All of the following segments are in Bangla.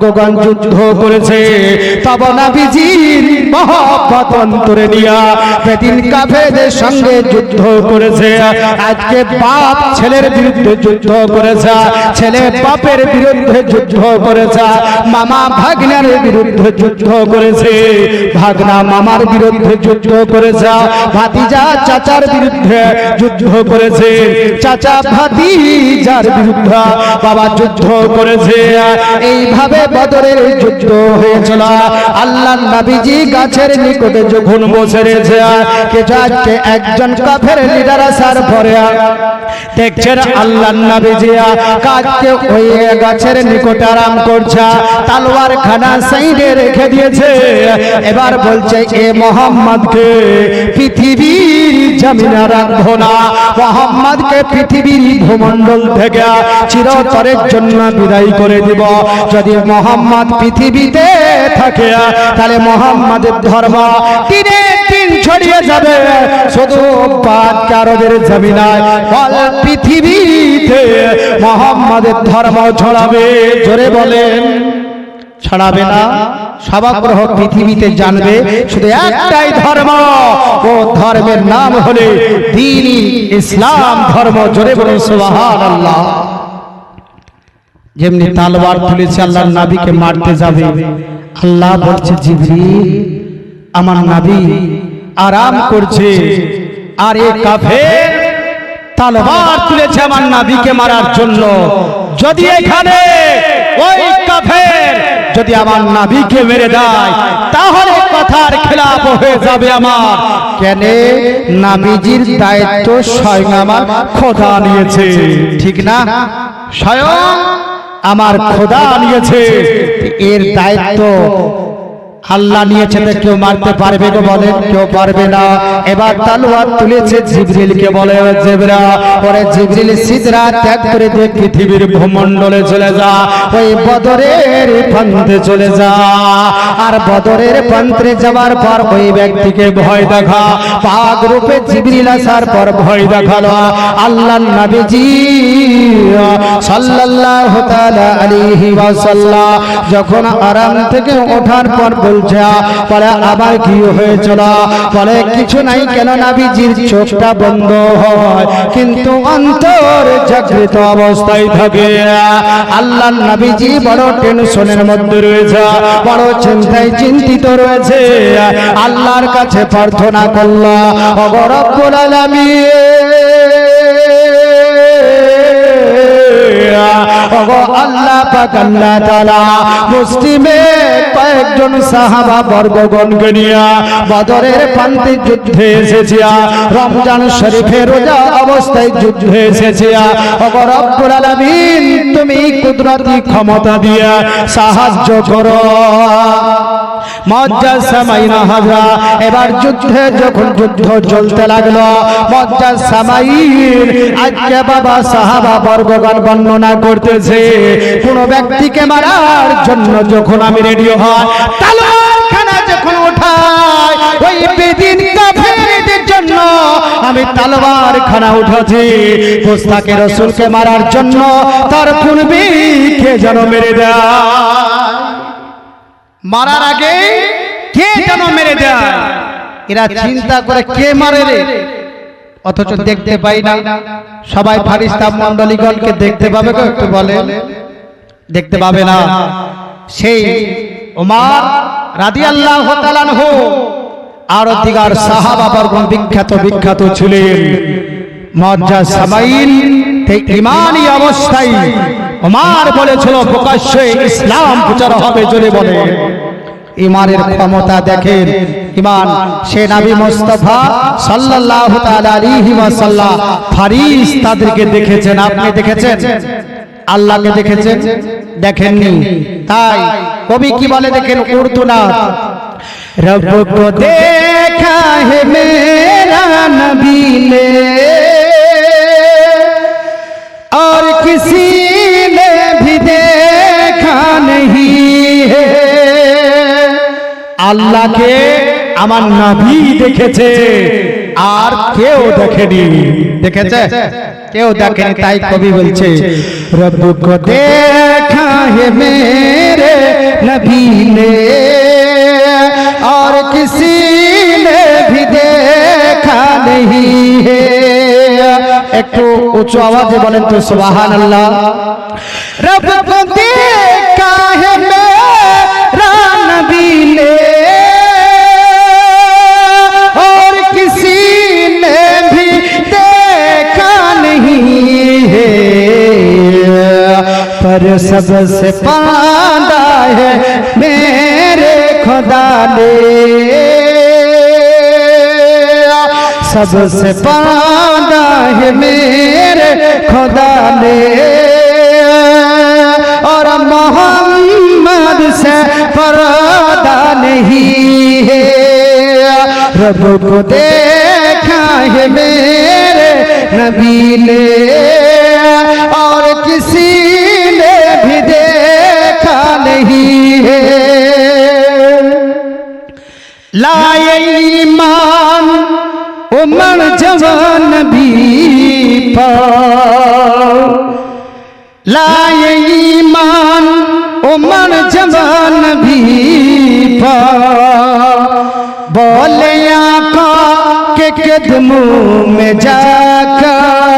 ভগবান যুদ্ধ করেছে। তব নাবিজির মহব্বত অন্তরে কাফেরদের সঙ্গে যুদ্ধ করেছে। আজকে বাপ ছেলের বিরুদ্ধে যুদ্ধ করেছে। ছেলে বাপের বিরুদ্ধে যুদ্ধ করেছে। মামা বিরুদ্ধে যুদ্ধ করেছে। ভাগনা মামার বিরুদ্ধে যুদ্ধ করেছে। ভাতিজা চাচার বিরুদ্ধে যুদ্ধ করেছে। চাচা ভাতিজার বিরুদ্ধে বাবা যুদ্ধ করেছে। এইভাবে বদরের যুদ্ধ হয়েছিল। আল্লাহ নবীজি গাছের নিকটে যখন বসে রয়েছে কিছু আজকে একজন কাফের লিডার আসার পরে। দেখছেন আল্লাহ নবীজি কাজকে ওই গাছের নিকটে আরাম করছে। তালোয়ার খানা সাইডে রেখে দিয়েছে। এবার বলছে এ মোহাম্মদকে পৃথিবীর জমিনে রাখব না। মোহাম্মদকে পৃথিবীর ভূমণ্ডল থেকে চিরতরের জন্য বিদায় করে দিব। যদি মোহাম্মদ পৃথিবীতে থাকে, তাহলে মোহাম্মদের ধর্ম দিনে দিন ছড়িয়ে যাবে। শুধু পাঁচ কারদের জমিনায় পৃথিবীতে মোহাম্মদের ধর্ম ছড়াবে। জোরে বলেন। ছড়াবে না। সবাগ্রহ পৃথিবীতে জানবে শুধু একটাই ধর্ম। ও ধর্মের নাম হলে দিনই ইসলাম ধর্ম। জোরে বলুন সুবহান আল্লাহ যেমনি তালবার তুলেছে, আল্লাহর নাবিকে মারতে যাবে। আল্লাহ বলছে, জিবরিল, আমার নাবি আরাম করছে। আর এ কাফের তালবার তুলেছে আমার নাবিকে মারার জন্য। যদি এখানে ওই যদি আমার নাবিকে মেরে দেয়, তাহলে কথার খেলাপ হয়ে যাবে আমার। কেন? নাবিজির দায়িত্ব স্বয়ং আমার খোদা নিয়েছে। ঠিক না? স্বয়ং আমার খোদা নিয়েছে। এর দায়িত্ব আল্লাহ নিয়েছে কেউ মারতে পারবে গো বলেন, কেউ পারবে না। এবার তালোয়ার তুলেছে জিবরিলকে বলে "ও জিবরা পরে জিবরিল, সিদরা ত্যাগ করে দিয়ে পৃথিবীর ভূমণ্ডলে চলে যা, ওই বদরের প্রান্তে চলে যা। আর বদরের প্রান্তে যাওয়ার পর ওই ব্যক্তিকে ভয় দেখা, পাক রূপে জিবরিল আসার পর ভয় দেখাল। আল্লাহ নবীজি সাল্লাল্লাহু তাআলা আলাইহি ওয়াসাল্লাম যখন আরাম থেকে ওঠার পর বলছে চোখটা বন্ধ হয়? কিন্তু অন্তর জাগৃত অবস্থায় থাকে। আল্লাহ নাবিজি বড় টেনশনের মধ্যে রয়েছে, বড় চিন্তায় চিন্তিত রয়েছে। আল্লাহর কাছে প্রার্থনা করল অগরব্বুল আলামিন। ওগো আল্লাহ পাক, আল্লাহ তাআলা মুসলিমে রমজান শরীফে রোজা অবস্থায় যুদ্ধে এসেছে। ওগো রব্বুল আলামিন, তুমি কুদরতি ক্ষমতা দিয়া সাহায্য করো। মজ্জা সামাইনা হাজরা। এবার যুদ্ধে যখন যুদ্ধ চলতে লাগল মজ্জা সামাইন আজকে বাবা, সাহাবা বর্গগণ বর্ণনা করতেছে, কোন ব্যক্তিকে মারার জন্য যখন আমি রেডিও হয়, তালোয়ারখানা যখন ওঠায় ওই বেদিন জন্য আমি তালোয়ার খানা উঠেছি গোস্তাকে রসুলকে মারার জন্য তার পূর্বে কে যেন মেরে দেয়। মারার আগে কে যেন মেরে দেয় এরা চিন্তা করে কে মারে রে? অথচ দেখতে পাই না। সবাই ফারিস্তা মন্ডলীগণকে দেখতে পাবে একটু বলে দেখতে পাবে না। সেই ওমার রাদিয়াল্লাহু তাআলা আনহু। আর দিগার সাহাবা বর্গণ বিখ্যাত বিখ্যাত ছিলেন। মজ্জা সামাইল। ইমানই অবস্থায় ওমার বলেছিল, প্রকাশ্যে ইসলাম প্রচার হবে জোরে বলে। ইমানের ক্ষমতা দেখেন, ইমান সে নাবি মোস্তফা সাল্লাহ তালিহিমাসাল্লাহ ফারিস তাদেরকে দেখেছেন। আপনি দেখেছেন? আল্লাহকে দেখেছেন? দেখেননি। তাই কবি কি বলে দেখেন? উর্দু না রব কো দেখা হে মেরা নবী নে और किसी ने भी देखा नहीं है। আল্লাহ কে আমার নাভি দেখেছে, আর কেউ দেখেনি। দেখেছে? কেউ দেখেনি, তাই কবি বলছে, রব কো দেখা হে মেরে নবী নে। और किसी ने भी देखा नहीं একটু উঁচু আওয়াজে বলেন তো সুবাহান আল্লাহ রব ہے میرا نبی نے کسی نے نہیں ہے। پر سب سے پاندہ ہے میرے خدا نے। سب سے پاندہ خدا ہے میرے خدا نے۔ اور محمد سے پردہ نہیں ہے۔ رب کو دیکھا ہے میرے نبی نے۔ اور کسی نے بھی دیکھا نہیں ہے۔ لائے ایمان امر جوان पर लाए ईमान उमर जवान भी पर बोले आका के कदमों में जाकर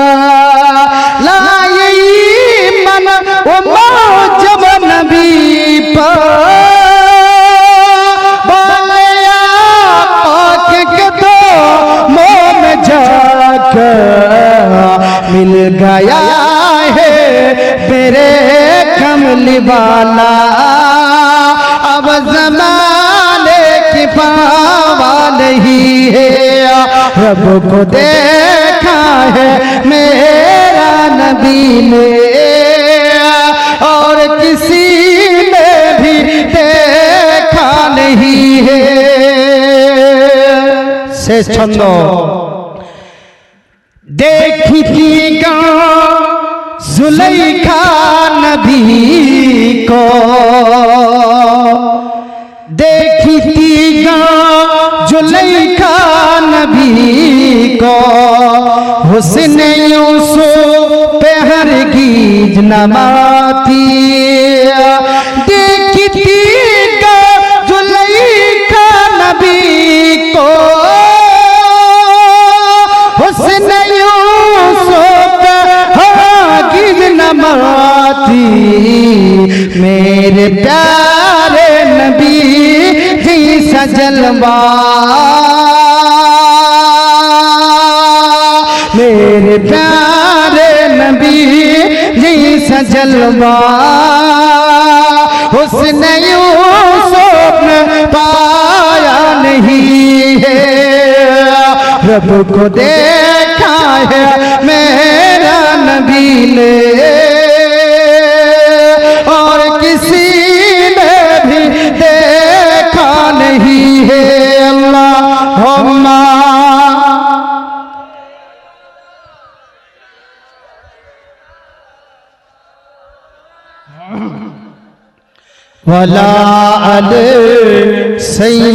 مل گیا ہے، میرے کملی والا اب زمانے کی پاوا نہیں ہے۔ رب کو دیکھا ہے میرا نبی نے۔ اور کسی نے بھی دیکھا نہیں ہے۔ سے چھندو۔ دیکھی گاؤں زلیخا نبی کو دیکھی تھی گاؤں زلیخا نبی کو حسن یوسف پہ ہرگیز نماتی سا میرے پیارے نبی جی سا جلوہ۔ اس نے یوسف پایا نہیں ہے۔ رب کو دیکھا ہے میرا نبی نے۔ اللہما ولا عل سیدنا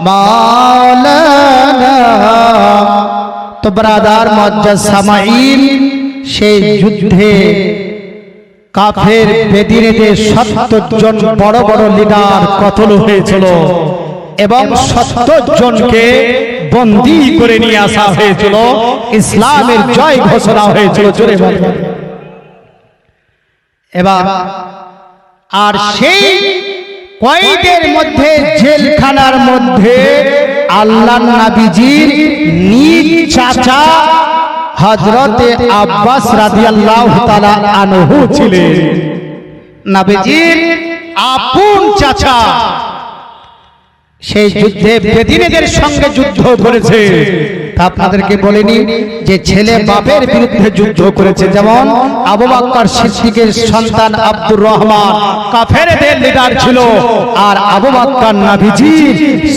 مولانا۔ تو برادار معجز سامعین شیخ جدھے۔ কাফের বেদিনেতে সত্তর জন বড় বড় লিডার কতল হয়েছিল? এবং সত্তর জনকে বন্দি করে নিয়ে আসা হয়েছিল। ইসলামের জয় ঘোষণা হয়েছিল জোরে এবার আর সেই কয়েদের মধ্যে জেলখানার মধ্যে আল্লাহ নাবিজির নিজ চাচা হজরতে আব্বাস রাদিয়াল্লাহু তাআলা আনহু ছিলেন। নাবিজির আপন চাচা, সেই যুদ্ধে বেদিনীদের সঙ্গে যুদ্ধ করেছে। তা আপনাদেরকে বলিনি যে ছেলে বাপের বিরুদ্ধে যুদ্ধ করেছে। যেমন আবু বাক্কার সিদ্দিকের সন্তান আব্দুর রহমান, কাফেরদের লিডার ছিল। আর আবু বাক্কার নাভিজি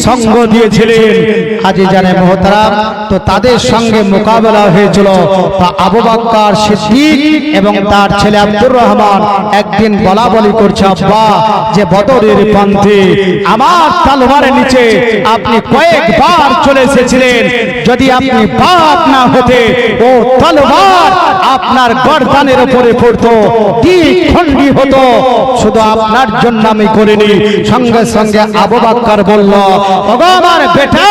সঙ্গ দিয়েছিলেন। হাজি জানে মোহতারাম, তো তাদের সঙ্গে মোকাবেলা হয়েছিল। তা আবু বাক্কার সিদ্দিক এবং তার ছেলে আব্দুর রহমান একদিন বলা বলি করছে, আব্বা, যে বদরের পন্থে, আমার তালবারের নিচে আপনি কয়েকবার চলে এসেছিলেন। যদি আপনি বাপ না হতে, ও তলবার আপনার গর্দানের উপরে পড়তো, কি খন্ডি হতো, শুধু আপনার জন্য আমি করিনি, সঙ্গে সঙ্গে আবু বাক্কার বলল আমার বেটা,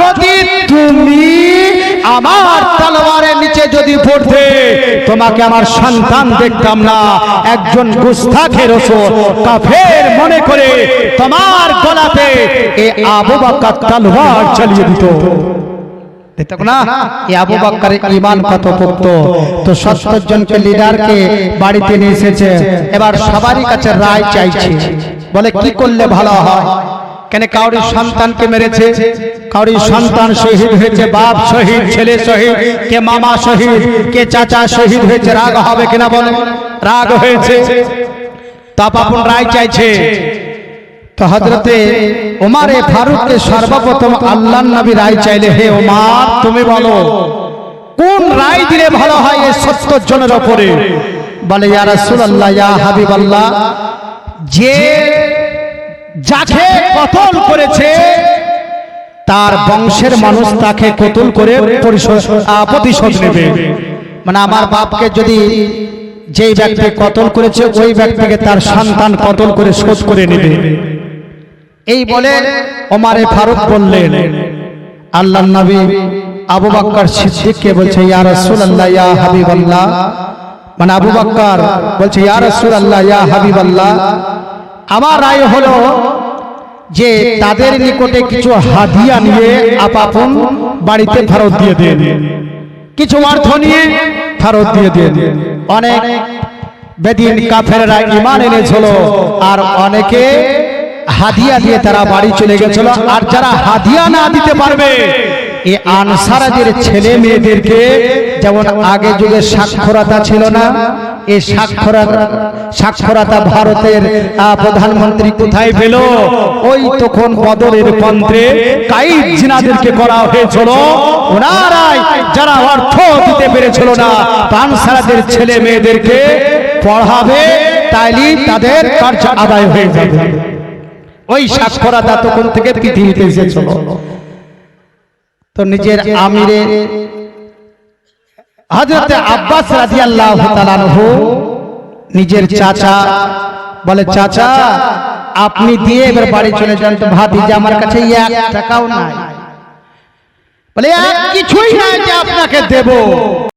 যদি তুমি আমার তলোয়ারের নিচে যদি পড়তে, তোমাকে আমার সন্তান দেখতাম না, একজন গুস্তাখের ওসর কাফের মনে করে তোমার গলাতে এ আবু বকর তলোয়ার চালিয়ে দিত। না? এই আবু বক্করের ঈমান কত পোক্ত তো সত্তর জনকে লিডারকে বাড়িতে নিয়ে এসেছে। এবার সবারই কাছে রায় চাইছে। বলে কি করলে ভালো হয়? কেন সন্তানকে মেরেছে? সন্তান শহীদ হয়েছে বাপ শহীদ ছেলে শহীদ কে মামা শহীদ কে চাচা শহীদ হয়েছে রাগ হবে কিনা বলে রাগ হয়েছে। রায় চাইছে। তো হজরতে ওমারে ফারুককে সর্বপ্রথম আল্লাহ নবী রায় চাইলে, হে ওমার, তুমি বলো, কোন রায় দিলে ভালো হয় এই সত্তর জনের ওপরে বলে, ইয়া রাসূলুল্লাহ, ইয়া হাবিবাল্লাহ, যে যাকে কতল করেছে, তার বংশের মানুষ তাকে কতল করে প্রতিশোধ নেবে। মানে আমার বাপকে যদি যেই ব্যক্তি কতল করেছে, ওই ব্যক্তিকে তার সন্তান কতল করে শোধ করে নেবে। এই বলে ওমারে ফারুক বললেন, আল্লাহ নবী আবু বাক্কার সিদ্দিককে বলছে, ইয়া রাসূলুল্লাহ, ইয়া হাবিবাল্লাহ। মানে আবু বাক্কার বলছে, ইয়া রাসূলুল্লাহ, ইয়া হাবিবাল্লাহ। আমার রায় হলো যে তাদের নিকটে কিছু হাদিয়া নিয়ে আপাপন বাড়িতে ফেরত দিয়ে দেন। কিছু অর্থ নিয়ে ফেরত দিয়ে দেন। অনেক বেদিন কাফেররা ইমান এনেছিল, আর অনেকে হাদিয়া দিয়ে তারা বাড়ি চলে গেছিল। আর যারা হাদিয়া না দিতে পারবে এই আনসারাদের ছেলে মেয়েদেরকে যেমন আগে যুগে সাক্ষরতা ছিল না এই সাক্ষরতা সাক্ষরতা ভারতের প্রধানমন্ত্রী কোথায় পেল? ওই তখন বদরের পন্ত্রে কাইদ জিনাদেরকে করা হয়েছিল। ওনারাই যারা অর্থ দিতে পেরেছিল না পানসারাদের ছেলে মেয়েদেরকে পড়াবে তাইলে তাদের কার্য আদায় হয়ে যাবে। ওই সাক্ষরতা তখন থেকে পৃথিবীতে এসেছিল তো নিজের আমিরের হযরত আব্বাস রাদিয়াল্লাহু তাআলা আনহু নিজের চাচা বলে চাচা আপনি দিয়ে এবার বাড়ি চলে যান তো ভাবি যে আমার কাছে এক টাকাও নাই। বলে এক কিছুই নাই যে আপনাকে দেব।